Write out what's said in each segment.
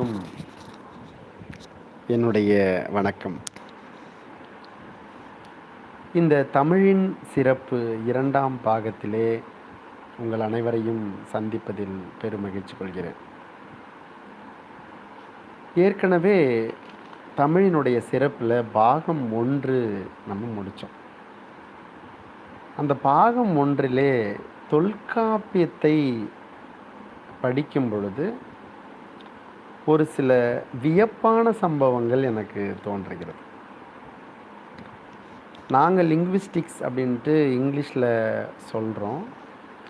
அனைவருக்கும் என்னுடைய வணக்கம். இந்த தமிழின் சிறப்பு இரண்டாம் பாகத்திலே உங்கள் அனைவரையும் சந்திப்பதில் பெருமகிழ்ச்சி கொள்கிறேன். ஏற்கனவே தமிழினுடைய சிறப்பில் பாகம் ஒன்று நம்ம முடித்தோம் அந்த பாகம் ஒன்றிலே தொல்காப்பியத்தை படிக்கும் பொழுது ஒரு சில வியப்பான சம்பவங்கள் எனக்கு தோன்றுகிறது. நாங்கள் லிங்குவிஸ்டிக்ஸ் அப்படின்ட்டு இங்கிலீஷில் சொல்கிறோம்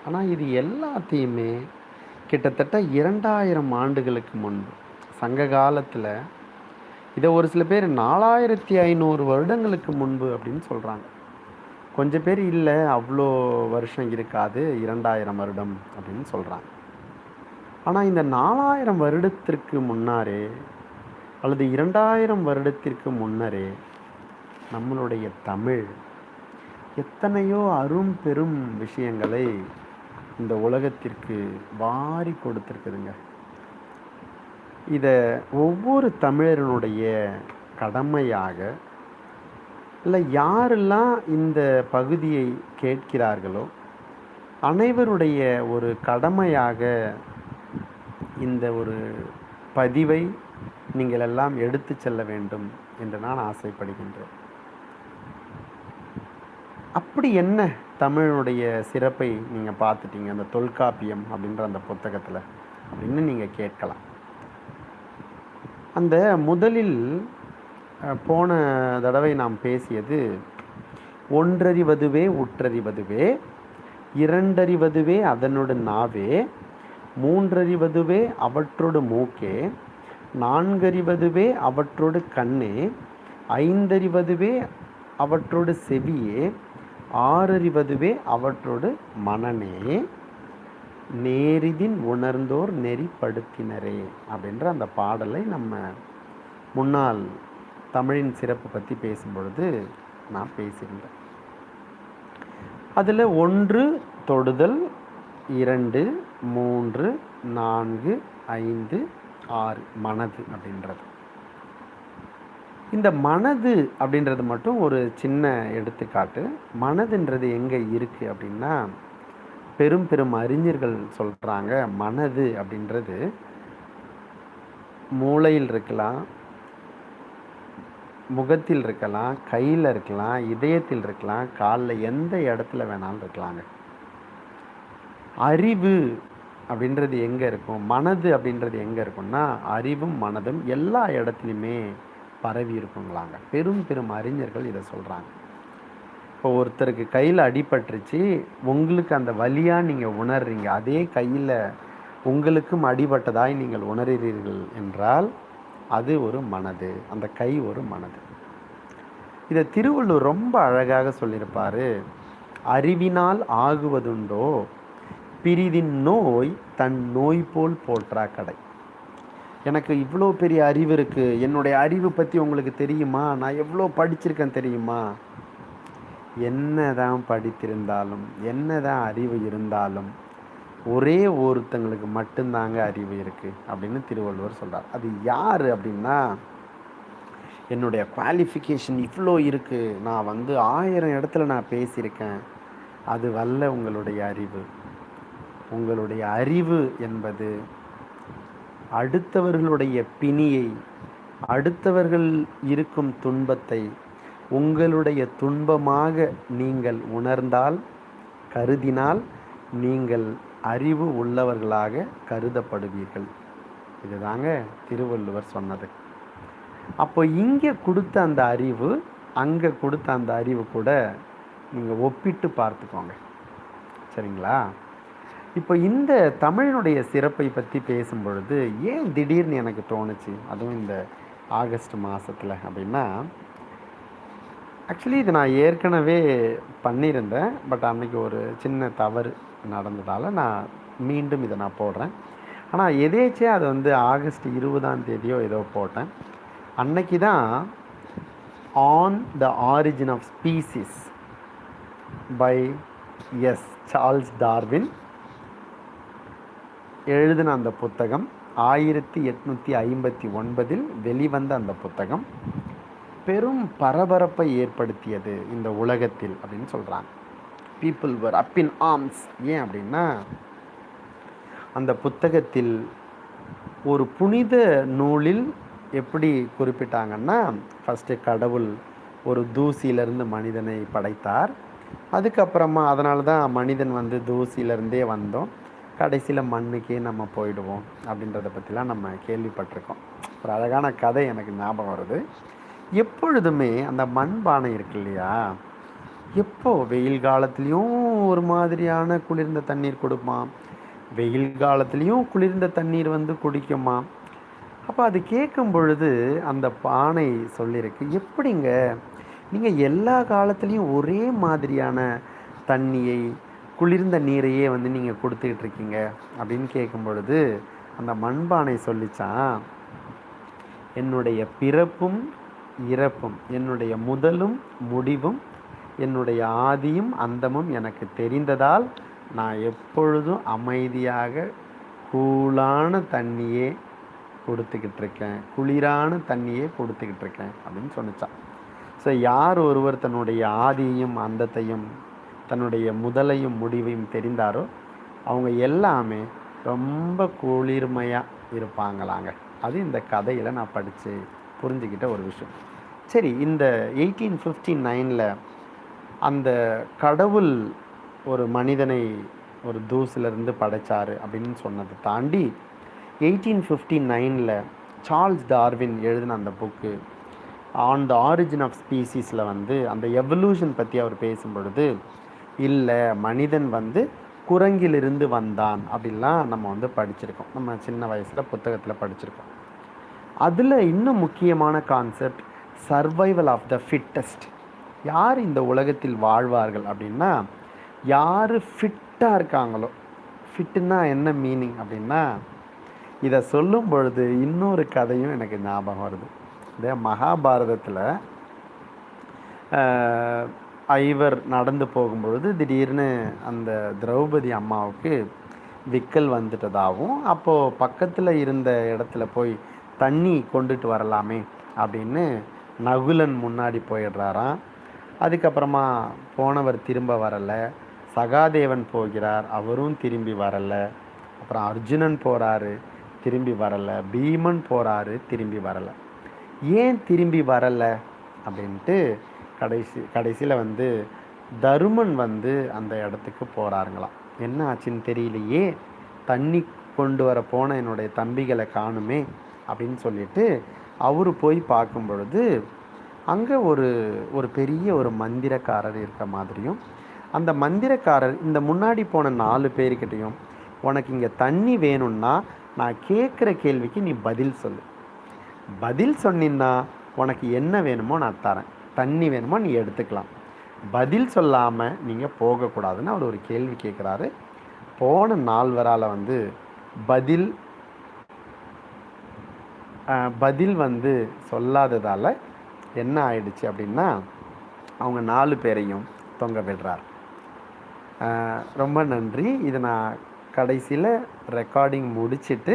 ஆனால் இது எல்லாத்தையுமே கிட்டத்தட்ட இரண்டாயிரம் ஆண்டுகளுக்கு முன்பு சங்க காலத்தில் இதை ஒரு சில பேர் நாலாயிரத்தி ஐநூறு வருடங்களுக்கு முன்பு அப்படின்னு சொல்கிறாங்க கொஞ்சம் பேர் இல்லை அவ்வளோ வருஷம் இருக்காது இரண்டாயிரம் வருடம் அப்படின்னு சொல்கிறாங்க ஆனால் இந்த நாலாயிரம் வருடத்திற்கு முன்னாரே அல்லது இரண்டாயிரம் வருடத்திற்கு முன்னரே நம்மளுடைய தமிழ் எத்தனையோ அரும் பெரும் விஷயங்களை இந்த உலகத்திற்கு வாரி கொடுத்துருக்குதுங்க. இதை ஒவ்வொரு தமிழரனுடைய கடமையாக இல்லை யாரெல்லாம் இந்த பகுதியை கேட்கிறார்களோ அனைவருடைய ஒரு கடமையாக இந்த ஒரு பதிவை நீங்கள் எல்லாம் எடுத்து செல்ல வேண்டும் என்று நான் ஆசைப்படுகின்றேன். அப்படி என்ன தமிழனுடைய சிறப்பை நீங்கள் பார்த்துட்டீங்க? அந்த தொல்காப்பியம் அப்படின்ற அந்த புத்தகத்தில் அப்படின்னு நீங்கள் கேட்கலாம். அந்த முதலில் போன தடவை நாம் பேசியது ஒன்றறிவதுவே உற்றறிவதுவே இரண்டறிவதுவே அதனுடன் நாவே மூன்றறிவதுவே அவற்றோடு மூக்கே நான்கறிவதுவே அவற்றோடு கண்ணே ஐந்தறிவதுவே அவற்றோடு செவியே ஆறறிவதுவே அவற்றோடு மனநே. நேரிதின் உணர்ந்தோர் நெறிப்படுத்தினரே அப்படின்ற அந்த பாடலை நம்ம முன்னால் தமிழின் சிறப்பு பற்றி பேசும்பொழுது நான் பேசியிருந்தேன். அதில் ஒன்று தொடுதல் இரண்டு மூன்று நான்கு ஐந்து ஆறு. மனது அப்படின்றது. இந்த மனது அப்படின்றது மட்டும் ஒரு சின்ன எடுத்துக்காட்டு. மனதுன்றது எங்கே இருக்குது அப்படின்னா பெரும் பெரும் அறிஞர்கள் சொல்கிறாங்க மனது அப்படின்றது மூளையில் இருக்கலாம் முகத்தில் இருக்கலாம் கையில் இருக்கலாம் இதயத்தில் இருக்கலாம் காலில் எந்த இடத்துல வேணாலும் இருக்கலாங்க. அறிவு அப்படின்றது எங்கே இருக்கும்? மனது அப்படின்றது எங்கே இருக்கும்னா அறிவும் மனதும் எல்லா இடத்துலையுமே பரவி இருக்குங்களாங்க. பெரும் பெரும் அறிஞர்கள் இதை சொல்கிறாங்க இப்போ ஒருத்தருக்கு கையில் அடிபட்டுருச்சு உங்களுக்கு அந்த வழியாக நீங்கள் உணர்றீங்க அதே கையில் உங்களுக்கும் அடிபட்டதாய் நீங்கள் உணர்கிறீர்கள் என்றால் அது ஒரு மனது. அந்த கை ஒரு மனது. இதை திருவள்ளுவர் ரொம்ப அழகாக சொல்லியிருப்பார் அறிவினால் ஆகுவதுண்டோ பிரிதின் நோய் தன் நோய் போல் போற்றா கடை. எனக்கு இவ்வளோ பெரிய அறிவு இருக்குது என்னுடைய அறிவு பற்றி உங்களுக்கு தெரியுமா? நான் எவ்வளோ படிச்சிருக்கேன் தெரியுமா? என்னதான் படித்திருந்தாலும் என்னதான் அறிவு இருந்தாலும் ஒரே ஒருத்தங்களுக்கு மட்டும்தாங்க அறிவு இருக்குது அப்படின்னு திருவள்ளுவர் சொல்கிறார் அது யார் அப்படின்னா என்னுடைய குவாலிஃபிகேஷன் இவ்வளோ இருக்குது நான் வந்து ஆயிரம் இடத்துல நான் பேசியிருக்கேன். அது வல்ல உங்களுடைய அறிவு. உங்களுடைய அறிவு என்பது அடுத்தவர்களுடைய பிணியை அடுத்தவர்கள் இருக்கும் துன்பத்தை உங்களுடைய துன்பமாக நீங்கள் உணர்ந்தால் கருதினால் நீங்கள் அறிவு உள்ளவர்களாக கருதப்படுவீர்கள். இதுதாங்க திருவள்ளுவர் சொன்னது. அப்போ இங்கே கொடுத்த அந்த அறிவு அங்கே கொடுத்த அந்த அறிவு கூட நீங்கள் ஒப்பிட்டு பார்த்துக்கோங்க. சரிங்களா? இப்போ இந்த தமிழினுடைய சிறப்பை பற்றி பேசும் பொழுது ஏன் திடீர்னு எனக்கு தோணுச்சு? அதுவும் இந்த ஆகஸ்ட் மாதத்தில் அப்படின்னா ஆக்சுவலி இது நான் ஏற்கனவே பண்ணியிருந்தேன். பட் அன்றைக்கி ஒரு சின்ன தவறு நடந்ததால் நான் மீண்டும் இதை நான் போடுறேன். ஆனால் எதேச்சியாக அது வந்து ஆகஸ்ட் இருபதாம் தேதியோ ஏதோ போட்டேன். அன்னைக்கு தான் on the origin of species by S Charles Darwin எழுதின அந்த புத்தகம் ஆயிரத்தி எட்நூற்றி ஐம்பத்தி ஒன்பதில் வெளிவந்த அந்த புத்தகம் பெரும் பரபரப்பை ஏற்படுத்தியது இந்த உலகத்தில் அப்படின்னு சொல்கிறாங்க பீப்புள் வர் அப் இன் ஆர்ம்ஸ் ஏன் அப்படின்னா அந்த புத்தகத்தில் ஒரு புனித நூலில் எப்படி குறிப்பிட்டாங்கன்னா ஃபஸ்ட்டு கடவுள் ஒரு தூசியிலிருந்து மனிதனை படைத்தார். அதுக்கப்புறமா அதனால தான் மனிதன் வந்து தூசியிலிருந்தே வந்தோம். கடைசியில் மண்ணுக்கே நம்ம போயிடுவோம் அப்படின்றத பற்றிலாம் நம்ம கேள்விப்பட்டிருக்கோம். ஒரு அழகான கதை எனக்கு ஞாபகம் வருது. எப்பொழுதுமே அந்த மண் பானை இருக்கு இல்லையா? எப்போ? வெயில் காலத்துலேயும் ஒரு மாதிரியான குளிர்ந்த தண்ணீர் கொடுப்பான். வெயில் காலத்துலேயும் குளிர்ந்த தண்ணீர் வந்து குடிக்குமா? அப்போ அது கேட்கும் பொழுது அந்த பானை சொல்லியிருக்கு எப்படிங்க? நீங்கள் எல்லா காலத்துலேயும் ஒரே மாதிரியான தண்ணியை குளிர்ந்த நீரையே வந்து நீங்கள் கொடுத்துக்கிட்டு இருக்கீங்க அப்படின்னு கேட்கும் பொழுது அந்த மண்பானை சொல்லிச்சான் என்னுடைய பிறப்பும் இறப்பும் என்னுடைய முதலும் முடிவும் என்னுடைய ஆதியும் அந்தமும் எனக்கு தெரிந்ததால் நான் எப்பொழுதும் அமைதியாக கூலான தண்ணியே கொடுத்துக்கிட்டு இருக்கேன் குளிரான தண்ணியே கொடுத்துக்கிட்டு இருக்கேன் அப்படின்னு சொன்னிச்சான். ஸோ யார் ஒருவர் தன்னுடைய ஆதியையும் அந்தத்தையும் தன்னுடைய முதலையும் முடிவையும் தெரிந்தாரோ அவங்க எல்லாமே ரொம்ப குளிர்மையாக இருப்பாங்களாங்க. அது இந்த கதையில் நான் படித்து புரிஞ்சுக்கிட்ட ஒரு விஷயம். சரி இந்த எயிட்டீன் ஃபிஃப்டி நைனில் அந்த கடவுள் ஒரு மனிதனை ஒரு தூசிலிருந்து படைச்சாரு அப்படின்னு சொன்னதை தாண்டி எயிட்டீன் ஃபிஃப்டி நைனில் சார்ல்ஸ் டார்வின் எழுதின அந்த book on the origin of ஸ்பீசிஸில் வந்து அந்த எவல்யூஷன் பற்றி அவர் பேசும் பொழுது இல்லை மனிதன் வந்து குரங்கிலிருந்து வந்தான் அப்படிலாம் நம்ம வந்து படிச்சிருக்கோம். நம்ம சின்ன வயசில் புத்தகத்தில் படிச்சிருக்கோம். அதில் இன்னும் முக்கியமான concept survival of the fittest யார் இந்த உலகத்தில் வாழ்வார்கள் அப்படின்னா யார் ஃபிட்டாக இருக்காங்களோ ஃபிட்டுன்னா என்ன மீனிங் அப்படின்னா இதை சொல்லும் பொழுது இன்னொரு கதையும் எனக்கு ஞாபகம் வருது. இந்த மகாபாரதத்தில் ஐவர் நடந்து போகும்பொழுது திடீர்னு அந்த திரௌபதி அம்மாவுக்கு விக்கல் வந்துட்டதாகவும் அப்போது பக்கத்தில் இருந்த இடத்துல போய் தண்ணி கொண்டுட்டு வரலாமே அப்படின்னு நகுலன் முன்னாடி போயிடுறாராம். அதுக்கப்புறமா போனவர் திரும்ப வரலை. சகாதேவன் போகிறார் அவரும் திரும்பி வரலை. அப்புறம் அர்ஜுனன் போகிறாரு திரும்பி வரலை. பீமன் போகிறாரு திரும்பி வரலை. ஏன் திரும்பி வரலை அப்படின்ட்டு கடைசி கடைசியில் வந்து தருமன் வந்து அந்த இடத்துக்கு போகிறாருங்களாம் என்ன ஆச்சுன்னு தெரியலையே. தண்ணி கொண்டு வர போன என்னுடைய தம்பிகளை காணுமே அப்படின்னு சொல்லிட்டு அவர் போய் பார்க்கும் பொழுது அங்கே ஒரு ஒரு பெரிய ஒரு மந்திரக்காரர் இருக்க மாதிரியும் அந்த மந்திரக்காரர் இந்த முன்னாடி போன நாலு பேர்கிட்டையும் உனக்கு இங்கே தண்ணி வேணும்னா நான் கேட்குற கேள்விக்கு நீ பதில் சொல்லு. பதில் சொன்னின்னா உனக்கு என்ன வேணுமோ நான் தரேன். தண்ணி வேணுமோ நீ எடுத்துக்கலாம். பதில் சொல்லாமல் நீங்கள் போகக்கூடாதுன்னு அவர் ஒரு கேள்வி கேட்குறாரு. போன நால்வரால் வந்து பதில் பதில் வந்து சொல்லாததால் என்ன ஆயிடுச்சு அப்படின்னா அவங்க நாலு பேரையும் தொங்க விடுறார். ரொம்ப நன்றி. இதை நான் கடைசியில் ரெக்கார்டிங் முடிச்சுட்டு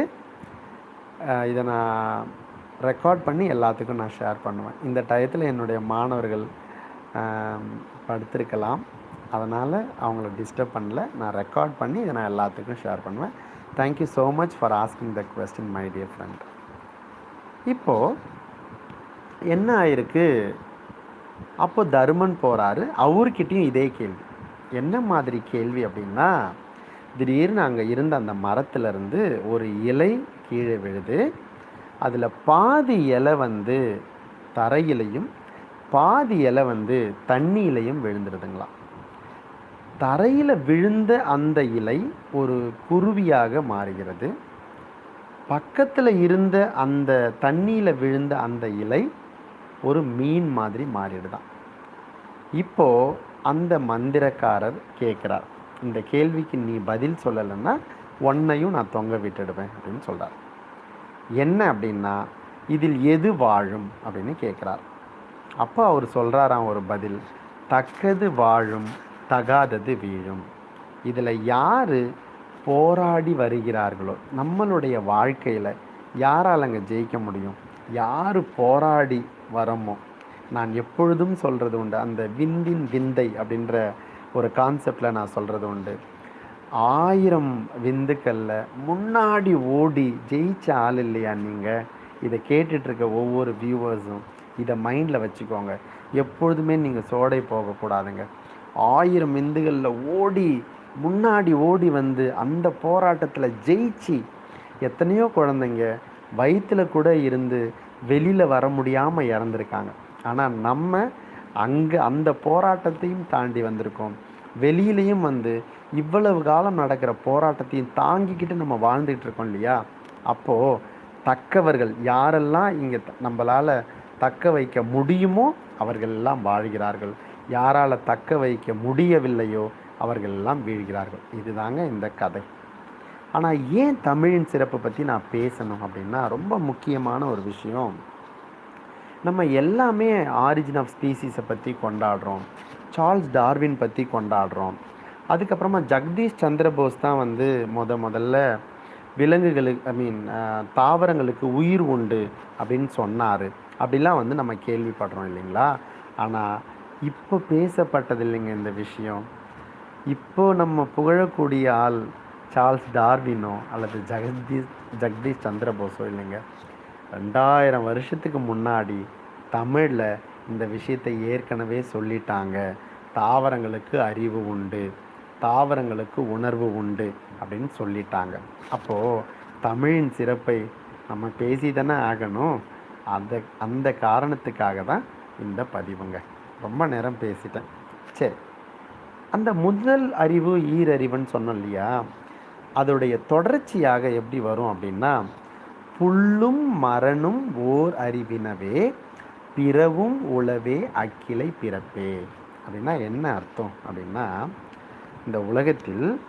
இதை நான் ரெக்கார்ட் பண்ணி எல்லாத்துக்கும் நான் ஷேர் பண்ணுவேன். இந்த டயத்தில் என்னுடைய மாணவர்கள் படுத்திருக்கலாம். அதனால் அவங்கள டிஸ்டர்ப் பண்ணல. நான் ரெக்கார்ட் பண்ணி இதை நான் எல்லாத்துக்கும் ஷேர் பண்ணுவேன். Thank you so much for asking the question my dear friend இப்போது என்ன ஆயிருக்கு? அப்போ தருமன் போகிறாரு அவர்கிட்டையும் இதே கேள்வி. என்ன மாதிரி கேள்வி அப்படின்னா திடீர்னு அங்கே இருந்த அந்த மரத்துலேருந்து ஒரு இலை கீழே விழுது. அதில் பாதி இலை வந்து தரையிலையும் பாதி இலை வந்து தண்ணியிலையும் விழுந்துடுதுங்களா தரையில் விழுந்த அந்த இலை ஒரு குருவியாக மாறுகிறது. பக்கத்தில் இருந்த அந்த தண்ணியில் விழுந்த அந்த இலை ஒரு மீன் மாதிரி மாறிடுதான் இப்போது அந்த மந்திரக்காரர் கேட்குறார் இந்த கேள்விக்கு நீ பதில் சொல்லலைன்னா ஒன்னையும் நான் தொங்க விட்டுடுவேன் அப்படின்னு சொல்கிறார் என்ன அப்படின்னா இதில் எது வாழும்? அப்படின்னு கேட்குறார். அப்போ அவர் சொல்கிறாராம் ஒரு பதில் தக்கது வாழும் தகாதது வீழும். இதில் யார் போராடி வருகிறார்களோ நம்மளுடைய வாழ்க்கையில் யாரால் அங்கே ஜெயிக்க முடியும்? யார் போராடி வரமோ? நான் எப்பொழுதும் சொல்கிறது உண்டு. அந்த விந்தின் விந்தை அப்படின்ற ஒரு கான்செப்டில் நான் சொல்கிறது உண்டு. ஆயிரம் விந்துக்களில் முன்னாடி ஓடி ஜெயிச்ச ஆள் இல்லையா நீங்கள் இதை கேட்டுட்ருக்க ஒவ்வொரு வியூவர்ஸும் இதை மைண்டில் வச்சுக்கோங்க. எப்பொழுதுமே நீங்கள் சோடை போகக்கூடாதுங்க. ஆயிரம் விந்துகளில் ஓடி முன்னாடி ஓடி வந்து அந்த போராட்டத்தில் ஜெயிச்சு எத்தனையோ குழந்தைங்க வயிற்றில் கூட இருந்து வெளியில் வர முடியாமல் இறந்துருக்காங்க. ஆனால் நம்ம அங்கே அந்த போராட்டத்தையும் தாண்டி வந்திருக்கோம். வெளியிலையும் வந்து இவ்வளவு காலம் நடக்கிற போராட்டத்தையும் தாங்கிக்கிட்டு நம்ம வாழ்ந்துக்கிட்டு இருக்கோம் இல்லையா? அப்போது தக்கவர்கள் யாரெல்லாம் இங்கே நம்மளால் தக்க வைக்க முடியுமோ அவர்கள் எல்லாம் வாழ்கிறார்கள். யாரால் தக்க வைக்க முடியவில்லையோ அவர்கள் எல்லாம் வீழ்கிறார்கள். இதுதாங்க இந்த கதை. ஆனால் ஏன் தமிழின் சிறப்பை பற்றி நான் பேசணும் அப்படின்னா ரொம்ப முக்கியமான ஒரு விஷயம். நம்ம எல்லாமே ஆரிஜின் ஆஃப் ஸ்பீசிஸை பற்றி கொண்டாடுறோம். சார்ல்ஸ் டார்வின் பற்றி கொண்டாடுறோம். அதுக்கப்புறமா ஜெகதீஷ் சந்திரபோஸ் தான் வந்து முத முதல்ல விலங்குகளுக்கு ஐ மீன் தாவரங்களுக்கு உயிர் உண்டு அப்படின்னு சொன்னார். அப்படிலாம் வந்து நம்ம கேள்விப்படுறோம் இல்லைங்களா? ஆனால் இப்போ பேசப்பட்டது இல்லைங்க இந்த விஷயம். இப்போ நம்ம புகழக்கூடிய ஆள் சார்ல்ஸ் டார்வினோ அல்லது ஜெகதீஷ் ஜெகதீஷ் சந்திரபோஸோ இல்லைங்க. ரெண்டாயிரம் வருஷத்துக்கு முன்னாடி தமிழில் இந்த விஷயத்தை ஏற்கனவே சொல்லிட்டாங்க. தாவரங்களுக்கு அறிவு உண்டு தாவரங்களுக்கு உணர்வு உண்டு அப்படின்னு சொல்லிட்டாங்க. அப்போது தமிழின் சிறப்பை நம்ம பேசி தானே ஆகணும். அந்த அந்த காரணத்துக்காக தான் இந்த பதிவுங்க. ரொம்ப நேரம் பேசிட்டேன். சரி. அந்த முதல் அறிவு ஈரறிவுன்னு சொன்னோம் இல்லையா? அதோடைய தொடர்ச்சியாக எப்படி வரும் அப்படின்னா புல்லும் மரணும் ஓர் அறிவினவே பிறவும் உளவே அக்கிளை பிறப்பே. அப்படின்னா என்ன அர்த்தம்? அப்படின்னா இந்த உலகத்தில்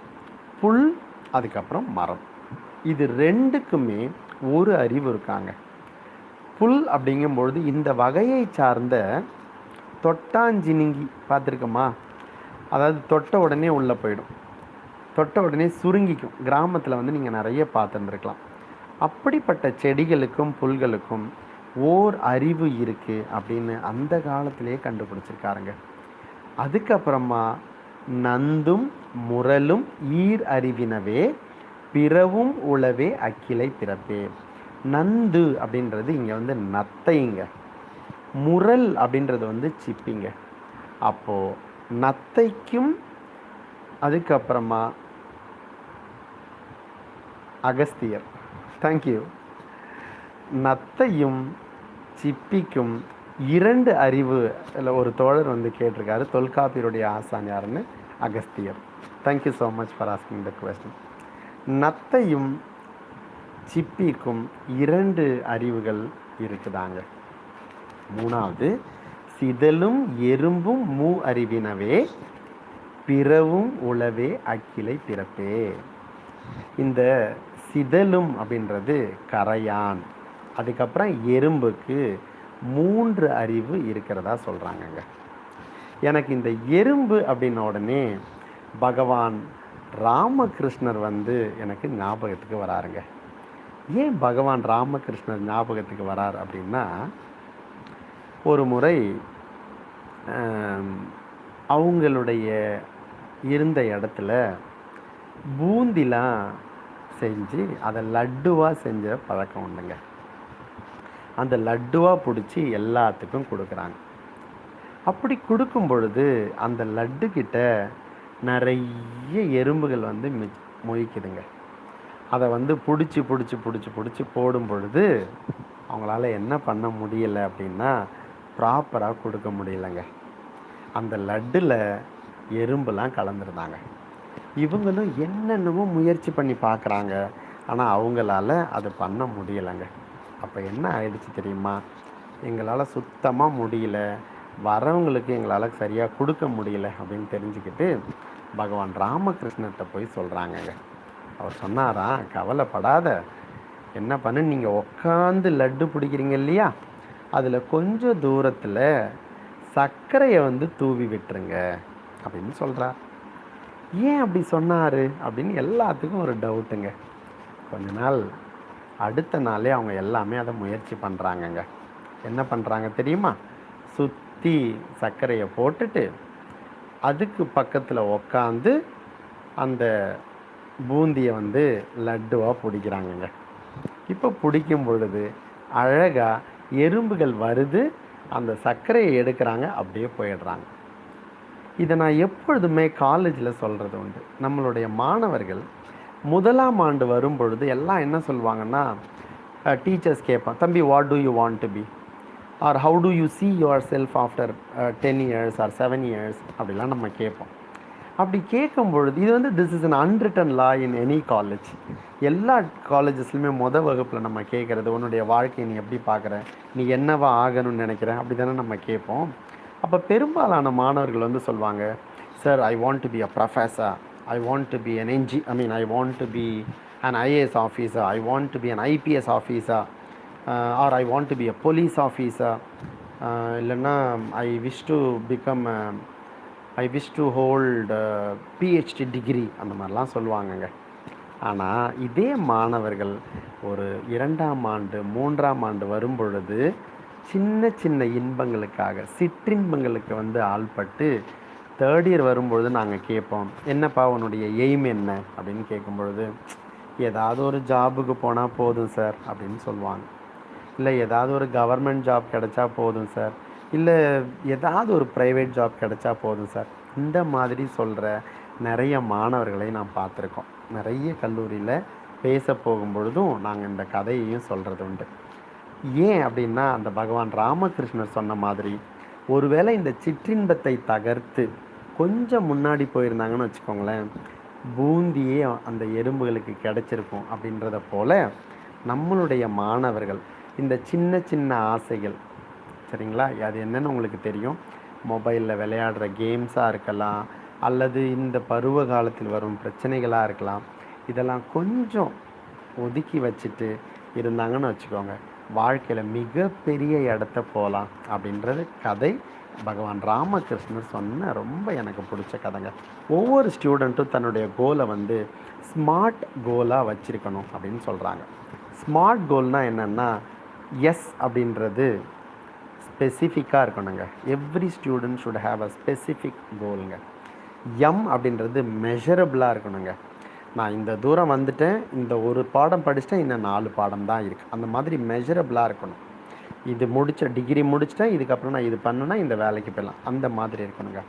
புல் அதுக்கப்புறம் மரம். இது ரெண்டுக்குமே ஒரு அறிவு இருக்காங்க. புல் அப்படிங்கும்பொழுது இந்த வகையை சார்ந்த தொட்டாஞ்சினிங்கி பார்த்துருக்கோமா? அதாவது தொட்ட உடனே உள்ளே போயிடும். தொட்ட உடனே சுருங்கிக்கும். கிராமத்தில் வந்து நீங்கள் நிறைய பார்த்துருந்துருக்கலாம். அப்படிப்பட்ட செடிகளுக்கும் புல்களுக்கும் ஓர் அறிவு இருக்குது அப்படின்னு அந்த காலத்திலே கண்டுபிடிச்சிருக்காருங்க. அதுக்கப்புறமா நந்தும் முரலும் ஈர் அறிவினவே பிறவும் உளவே அக்கிளை பிறப்பே. நந்து அப்படின்றது இங்கே வந்து நத்தைங்க. முரல் அப்படின்றது வந்து சிப்பிங்க. அப்போது நத்தைக்கும் அதுக்கப்புறமா அகஸ்தியர். தேங்க்யூ நத்தையும் சிப்பிக்கும் இரண்டு அறிவு இல்லை ஒரு தோழர் வந்து கேட்டிருக்காரு. தொல்காப்பியருடைய ஆசான் யாருன்னு? Agasthiyar. Thank you so much for asking the question நத்தையும் சிப்பிக்கும் இரண்டு அறிவுகள் இருக்குதாங்க. மூணாவது சிதலும் எறும்பும் மூ அறிவினவே பிறவும் உளவே அக்கிளை பிறப்பே. இந்த சிதலும் அப்படின்றது கரையான். அதுக்கப்புறம் எறும்புக்கு மூன்று அறிவு இருக்கிறதா சொல்கிறாங்கங்க எனக்கு இந்த எறும்பு அப்படின்ன உடனே பகவான் ராமகிருஷ்ணர் வந்து எனக்கு ஞாபகத்துக்கு வராருங்க. ஏன் பகவான் ராமகிருஷ்ணர் ஞாபகத்துக்கு வரார் அப்படின்னா ஒரு முறை அவங்களுடைய இருந்த இடத்துல பூந்திலாம் செஞ்சு அதை லட்டுவாக செஞ்ச பழக்கம் உண்டுங்க. அந்த லட்டுவாக பிடிச்சி எல்லாத்துக்கும் கொடுக்குறாங்க. அப்படி கொடுக்கும் பொழுது அந்த லட்டு கிட்ட நிறைய எறும்புகள் வந்து மி மொய்க்குதுங்க. அதை வந்து பிடிச்சி பிடிச்சி பிடிச்சி பிடிச்சி போடும் பொழுது அவங்களால என்ன பண்ண முடியலை அப்படின்னா ப்ராப்பராக கொடுக்க முடியலைங்க. அந்த லட்டில் எறும்புலாம் கலந்துருந்தாங்க. இவங்களும் என்னென்னமோ முயற்சி பண்ணி பார்க்குறாங்க. ஆனால் அவங்களால அது பண்ண முடியலைங்க. அப்போ என்ன ஆயிடுச்சு தெரியுமா? எங்களால் சுத்தமாக முடியல. வரவங்களுக்கு எங்களால் சரியாக கொடுக்க முடியல அப்படின்னு தெரிஞ்சுக்கிட்டு பகவான் ராமகிருஷ்ணர்கிட்ட போய் சொல்கிறாங்கங்க அவர் சொன்னாராம் கவலைப்படாத. என்ன பண்ணு? நீங்கள் உக்காந்து லட்டு பிடிக்கிறீங்க இல்லையா? அதில் கொஞ்சம் தூரத்தில் சர்க்கரையை வந்து தூவி விட்டுருங்க. அப்படின்னு சொல்கிறார் ஏன் அப்படி சொன்னார்? அப்படின்னு எல்லாத்துக்கும் ஒரு டவுட்டுங்க கொஞ்ச நாள் அடுத்த நாளே அவங்க எல்லாமே அதை முயற்சி பண்ணுறாங்கங்க என்ன பண்ணுறாங்க தெரியுமா? சுற்றி சர்க்கரையை போட்டுட்டு அதுக்கு பக்கத்தில் உக்காந்து அந்த பூந்தியை வந்து லட்டுவாக பிடிக்கிறாங்கங்க. இப்போ பிடிக்கும் பொழுது அழகாக எறும்புகள் வருது அந்த சர்க்கரையை எடுக்கிறாங்க அப்படியே போயிடுறாங்க. இதை நான் எப்பொழுதுமே காலேஜில் சொல்கிறது உண்டு. நம்மளுடைய மாணவர்கள் முதலாம் ஆண்டு வரும் பொழுது எல்லாம் என்ன சொல்லுவாங்கன்னா டீச்சர்ஸ் கேட்பான் தம்பி what do you want to be or how do you see yourself after ten years or seven years அப்படிலாம் நம்ம கேட்போம். அப்படி கேட்கும் பொழுது இது வந்து this is an unwritten law in any college எல்லா காலேஜஸ்லையுமே மொதல் வகுப்பில் நம்ம கேட்குறது உன்னுடைய வாழ்க்கையை நீ எப்படி பார்க்குற? நீ என்னவா ஆகணும்னு நினைக்கிற? அப்படி தானே நம்ம கேட்போம். அப்போ பெரும்பாலான மாணவர்கள் வந்து சொல்லுவாங்க sir I want to be a professor I want to be an engineer I mean I want to be an IAS officer I want to be an IPS officer or I want to be a police officer இல்லைன்னா I wish to become I wish to hold PhD degree அந்த மாதிரிலாம் சொல்லுவாங்கங்க. ஆனால் இதே மாணவர்கள் ஒரு இரண்டாம் ஆண்டு மூன்றாம் ஆண்டு வரும் பொழுது சின்ன சின்ன இன்பங்களுக்காக சிற்றின்பங்களுக்கு வந்து ஆள்பட்டு தேர்ட் இயர் வரும்பொழுது நாங்கள் கேட்போம் என்னப்பா உன்னுடைய எய்ம் என்ன? அப்படின்னு கேட்கும் பொழுது ஏதாவது ஒரு ஜாபுக்கு போனால் போதும் சார் அப்படின்னு சொல்லுவாங்க. இல்லை ஏதாவது ஒரு கவர்மெண்ட் ஜாப் கிடைச்சா போதும் சார் இல்லை ஏதாவது ஒரு ப்ரைவேட் ஜாப் கிடைச்சா போதும் சார் இந்த மாதிரி சொல்கிற நிறைய மாணவர்களை நான் பார்த்துருக்கோம். நிறைய கல்லூரியில் பேச போகும் பொழுதும் நாங்கள் இந்த கதையையும் சொல்கிறது உண்டு. ஏன் அப்படின்னா அந்த பகவான் ராமகிருஷ்ணர் சொன்ன மாதிரி ஒருவேளை இந்த சிற்றின்பத்தை தகர்த்து கொஞ்சம் முன்னாடி போயிருந்தாங்கன்னு வச்சுக்கோங்களேன் பூந்தியே அந்த எறும்புகளுக்கு கிடைச்சிருக்கும் அப்படின்றத போல் நம்மளுடைய மாணவர்கள் இந்த சின்ன சின்ன ஆசைகள் சரிங்களா? அது என்னன்னு உங்களுக்கு தெரியும். மொபைலில் விளையாடுற கேம்ஸாக இருக்கலாம் அல்லது இந்த பருவ காலத்தில் வரும் பிரச்சனைகளாக இருக்கலாம் இதெல்லாம் கொஞ்சம் ஒதுக்கி வச்சுட்டு இருந்தாங்கன்னு வச்சுக்கோங்க. வாழ்க்கையில் மிகப்பெரிய இடத்த போகலாம் அப்படின்றது கதை. பகவான் ராமகிருஷ்ணர் சொன்ன ரொம்ப எனக்கு பிடிச்ச கதைங்க. ஒவ்வொரு ஸ்டூடெண்ட்டும் தன்னுடைய கோலை வந்து ஸ்மார்ட் கோலாக வச்சுருக்கணும் அப்படின்னு சொல்கிறாங்க ஸ்மார்ட் கோல்னால் என்னென்னா எஸ் அப்படின்றது ஸ்பெசிஃபிக்காக இருக்கணுங்க. Every student should have a specific கோலுங்க M அப்படின்றது மெஷரபிளாக இருக்கணுங்க. நான் இந்த தூரம் வந்துட்டேன் இந்த ஒரு பாடம் படிச்சிட்டேன் இன்னும் நாலு பாடம் தான் இருக்குது அந்த மாதிரி மெஷரபிளாக இருக்கணும். இது முடிச்ச டிகிரி முடிச்சிட்டேன் இதுக்கப்புறம் நான் இது பண்ணேன்னா இந்த வேலைக்கு போயிடலாம். அந்த மாதிரி இருக்கணுங்க.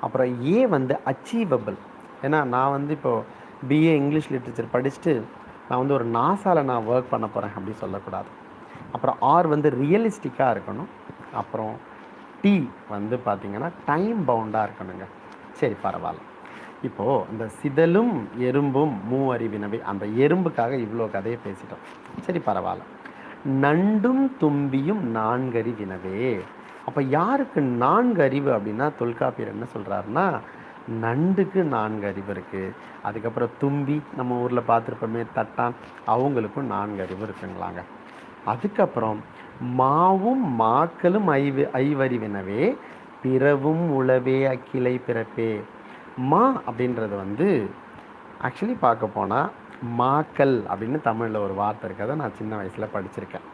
அப்புறம் ஏ வந்து அச்சீவபிள் ஏன்னா நான் வந்து இப்போது பிஏ இங்கிலீஷ் லிட்ரேச்சர் படிச்சுட்டு நான் வந்து ஒரு நாசாவில் நான் ஒர்க் பண்ண போகிறேன் அப்படின்னு சொல்லக்கூடாது. அப்புறம் ஆர் வந்து ரியலிஸ்டிக்காக இருக்கணும். அப்புறம் டி வந்து பார்த்திங்கன்னா டைம் பவுண்டாக இருக்கணுங்க. சரி பரவாயில்ல. இப்போது இந்த சிதலும் எறும்பும் மூ அறிவினவை அந்த எறும்புக்காக இவ்வளோ கதையை பேசிட்டோம். சரி பரவாயில்ல. நண்டும் தும்பியும் நான்கறிவினவே அப்போ யாருக்கு நான்கு அறிவு அப்படின்னா தொல்காப்பியர் என்ன சொல்கிறாருன்னா நண்டுக்கு நான்கு அறிவு இருக்குது அதுக்கப்புறம் தும்பி நம்ம ஊரில் பார்த்துருப்போமே தட்டான் அவங்களுக்கும் நான்கு அறிவு இருக்குங்களாங்க. அதுக்கப்புறம் மாவும் மாக்களும் ஐவு ஐவறிவினவே பிறவும் உளவே அக்கிளை பிறப்பே. மா அப்படின்றது வந்து ஆக்சுவலி பார்க்க போனால் மாக்கள் அப்படின்னு தமிழில் ஒரு வார்த்தை இருக்கிறத நான் சின்ன வயசில் படிச்சிருக்கேன்.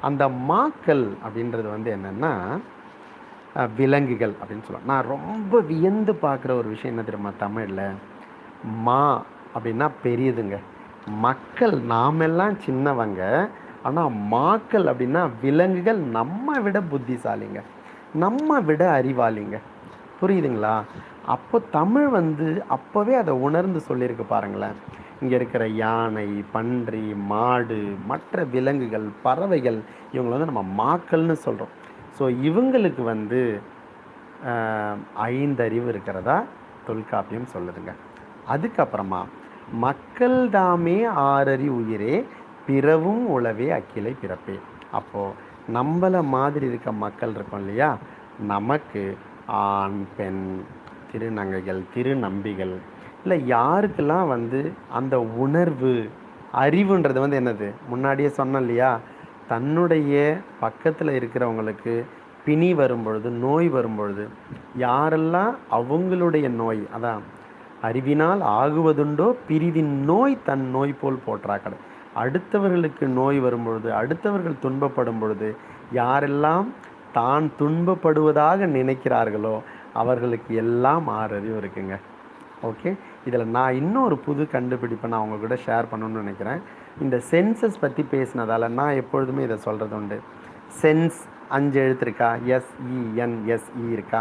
அந்த மாக்கல் அப்படின்றது வந்து என்னென்னா விலங்குகள் அப்படின்னு சொல்லுவேன் நான் ரொம்ப வியந்து பார்க்குற ஒரு விஷயம் என்ன தெரியுமா தமிழில்? மா அப்படின்னா பெரியதுங்க. மக்கள் நாமெல்லாம் சின்னவங்க. ஆனால் மாக்கள் அப்படின்னா விலங்குகள் நம்ம விட புத்திசாலிங்க. நம்ம விட அறிவாளிங்க. புரியுதுங்களா? அப்போ தமிழ் வந்து அப்போவே அதை உணர்ந்து சொல்லியிருக்கு பாருங்களேன். இங்கே இருக்கிற யானை பன்றி மாடு மற்ற விலங்குகள் பறவைகள் இவங்களை வந்து நம்ம மாக்கள்னு சொல்கிறோம் ஸோ இவங்களுக்கு வந்து ஐந்தறிவு இருக்கிறதா? தொல்காப்பியம் சொல்லுதுங்க. அதுக்கப்புறமா மக்கள் தாமே ஆறறி உயிரே பிறவும் உளவே அக்கிலை பிறப்பே. அப்போது நம்மளை மாதிரி இருக்க மக்கள் இருக்கோம் இல்லையா? நமக்கு ஆண் பெண் திருநங்கைகள் திருநம்பிகள் இல்லை யாருக்கெல்லாம் வந்து அந்த உணர்வு அறிவுன்றது வந்து என்னது? முன்னாடியே சொன்னோம் இல்லையா? தன்னுடைய பக்கத்தில் இருக்கிறவங்களுக்கு பிணி வரும்பொழுது நோய் வரும்பொழுது யாரெல்லாம் அவங்களுடைய நோய் அதான் அறிவினால் ஆகுவதுண்டோ பிரிதின் நோய் தன் நோய் போல் போற்றாக்கடை. அடுத்தவர்களுக்கு நோய் வரும்பொழுது அடுத்தவர்கள் துன்பப்படும் பொழுது யாரெல்லாம் தான் துன்பப்படுவதாக நினைக்கிறார்களோ அவர்களுக்கு எல்லாம் ஆறறிவு இருக்குங்க. ஓகே? இதில் நான் இன்னொரு புது கண்டுபிடிப்பை நான் அவங்க கூட ஷேர் பண்ணணும்னு நினைக்கிறேன். இந்த சென்சஸ் பற்றி பேசினதால் நான் எப்பொழுதுமே இதை சொல்கிறது உண்டு. சென்ஸ் அஞ்சு எழுத்து e, e இருக்கா எஸ்இஎன்எஸ்இ இருக்கா?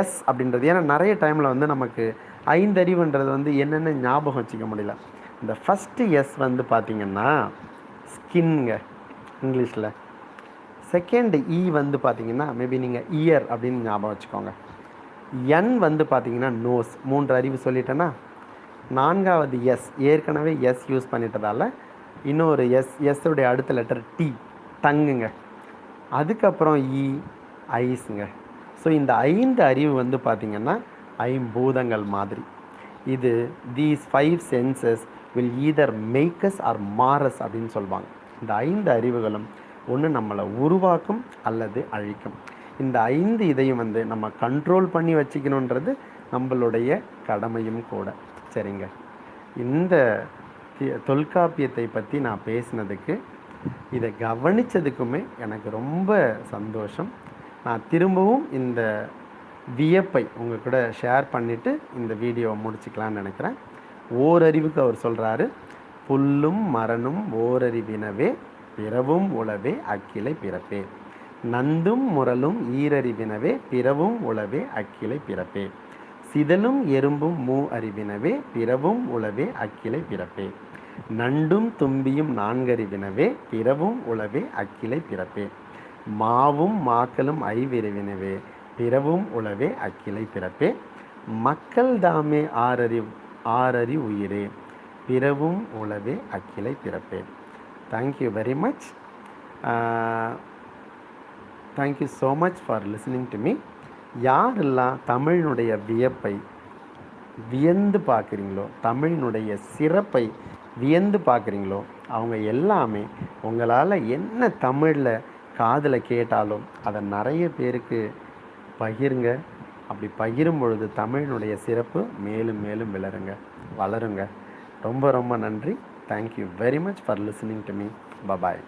எஸ் அப்படின்றது ஏன்னா நிறைய டைமில் வந்து நமக்கு ஐந்தறிவுன்றது வந்து என்னென்ன ஞாபகம் வச்சுக்க முடியல. இந்த ஃபஸ்ட்டு எஸ் வந்து பார்த்திங்கன்னா ஸ்கின்ங்க இங்கிலீஷில். செகண்ட் இ e வந்து பார்த்திங்கன்னா மேபி நீங்கள் இயர் அப்படின்னு ஞாபகம் வச்சுக்கோங்க. என் வந்து பார்த்தீங்கன்னா நோஸ் மூன்று அறிவு சொல்லிட்டேன்னா நான்காவது எஸ் ஏற்கனவே எஸ் யூஸ் பண்ணிட்டதால இன்னொரு எஸ் எஸ்ஸுடைய அடுத்த லெட்டர் டி டங்குங்க. அதுக்கப்புறம் e, இ ஐஸுங்க. ஸோ இந்த ஐந்து அறிவு வந்து பார்த்திங்கன்னா ஐம்பூதங்கள் மாதிரி. இது these five senses will either make us or mar us அப்படின்னு சொல்லுவாங்க. இந்த ஐந்து அறிவுகளும் ஒன்று நம்மளை உருவாக்கும் அல்லது அழிக்கும். இந்த ஐந்து இதையும் வந்து நம்ம கண்ட்ரோல் பண்ணி வச்சுக்கணுன்றது நம்மளுடைய கடமையும் கூட. சரிங்க. இந்த தொல்காப்பியத்தை பற்றி நான் பேசினதுக்கு இதை கவனிச்சதுக்குமே எனக்கு ரொம்ப சந்தோஷம். நான் திரும்பவும் இந்த வியப்பை உங்கள் கூட ஷேர் பண்ணிவிட்டு இந்த வீடியோவை முடிச்சுக்கலான்னு நினைக்கிறேன். ஓரறிவுக்கு அவர் சொல்கிறாரு புல்லும் மரணும் ஓரறிவினவே பிறவும் உளவே அக்கிளை பிறப்பே. நந்தும் முரலும் ஈரறிவினவே பிறவும் உளவே அக்கிளை பிறப்பே. சிதலும் எறும்பும் மூ அறிவினவே பிறவும் உளவே அக்கிளை பிறப்பே. நண்டும் தும்பியும் நான்கறிவினவே பிறவும் உளவே அக்கிளை பிறப்பே. மாவும் மாக்களும் ஐவிரிவினவே பிறவும் உளவே அக்கிளை பிறப்பே. மக்கள் தாமே ஆறறி ஆறறி உயிரே பிறவும் உளவே அக்கிளை பிறப்பே. Thank you very much thank you so much for listening to me யாரெல்லாம் தமிழினுடைய வியப்பை வியந்து பார்க்குறீங்களோ தமிழினுடைய சிறப்பை வியந்து பார்க்குறீங்களோ அவங்க எல்லாமே உங்களால் என்ன தமிழில் காதில் கேட்டாலும் அதை நிறைய பேருக்கு பகிருங்க. அப்படி பகிரும் பொழுது தமிழினுடைய சிறப்பு மேலும் மேலும் விளருங்க வளருங்க. ரொம்ப ரொம்ப நன்றி. Thank you very much for listening to me bye bye